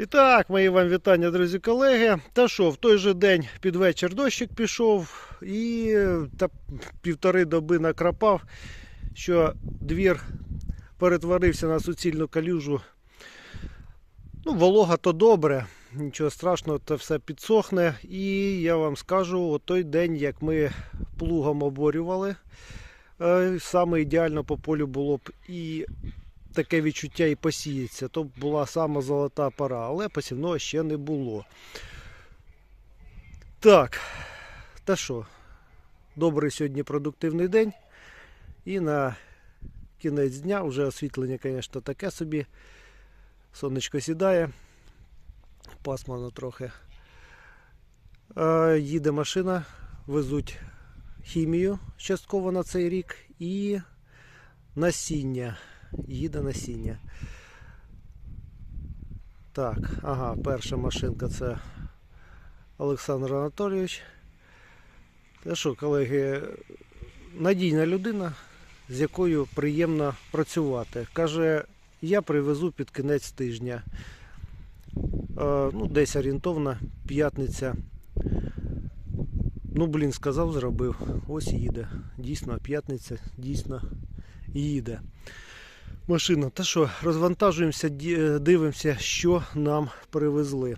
І так, мої вам вітання, друзі колеги. Та що, в той же день під вечір дощик пішов і та півтори доби накрапав, що двір перетворився на суцільну калюжу. Ну, волога то добре, нічого страшного, то все підсохне. І я вам скажу, от той день, як ми плугом оборювали, е, саме ідеально по полю було б і таке відчуття і посіється. То була сама золота пора, але посівного ще не було. Так, та що, добрий сьогодні продуктивний день. І на кінець дня вже освітлення, звісно, таке собі. Сонечко сідає, пасмурно трохи. Е, їде машина, везуть хімію частково на цей рік і насіння. Їде насіння. Так, ага, перша машинка це Олександр Анатолійович. Та що, колеги, надійна людина, з якою приємно працювати. Каже, я привезу під кінець тижня. Е, ну, десь орієнтовно п'ятниця. Ну, блін, сказав, зробив. Ось їде. Дійсно, п'ятниця, дійсно їде. Машина. Та що, розвантажуємося, е, дивимося, що нам привезли.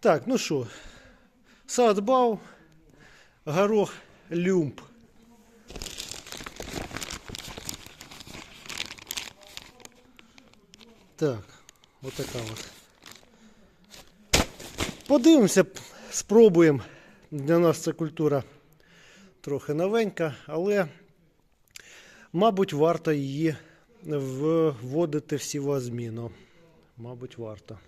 Так, ну що, садбав, горох люмп. Так, отака от. Подивимося, спробуємо. Для нас ця культура трохи новенька, але, мабуть, варто її вводити в сівозміну. Мабуть, варто.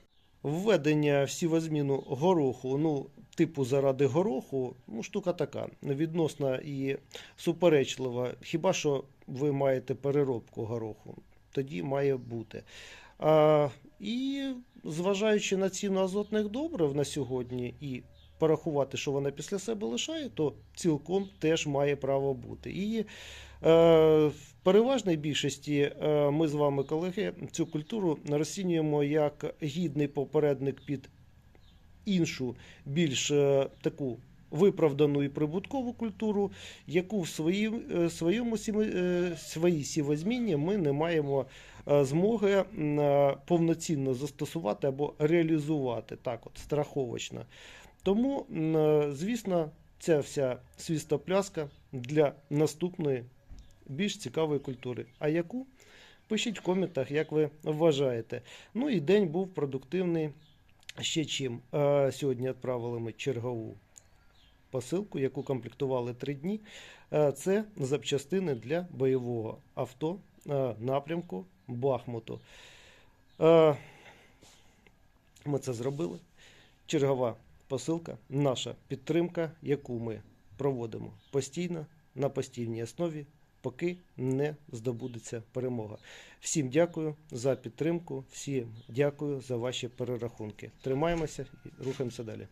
Введення в сівозміну гороху, ну, типу заради гороху, ну, штука така, відносна і суперечлива. Хіба що ви маєте переробку гороху, тоді має бути. А, і зважаючи на ціну азотних добрив на сьогодні і порахувати, що вона після себе лишає, то цілком теж має право бути. І е, в переважній більшості е, ми з вами, колеги, цю культуру розцінюємо як гідний попередник під іншу, більш е, таку виправдану і прибуткову культуру, яку в своїм, е, своєму своїй сівозміні ми не маємо змоги повноцінно застосувати або реалізувати так, от страховочно. Тому, е, звісно, ця вся свістопляска для наступної більш цікавої культури. А яку? Пишіть в коментах, як ви вважаєте. Ну і день був продуктивний ще чим. Е, Сьогодні відправили ми чергову посилку, яку комплектували три дні. Е, Це запчастини для бойового авто напрямку Бахмуту. Ми це зробили. Чергова посилка, наша підтримка, яку ми проводимо постійно на постійній основі, поки не здобудеться перемога. Всім дякую за підтримку, всім дякую за ваші перерахунки. Тримаємося і рухаємося далі.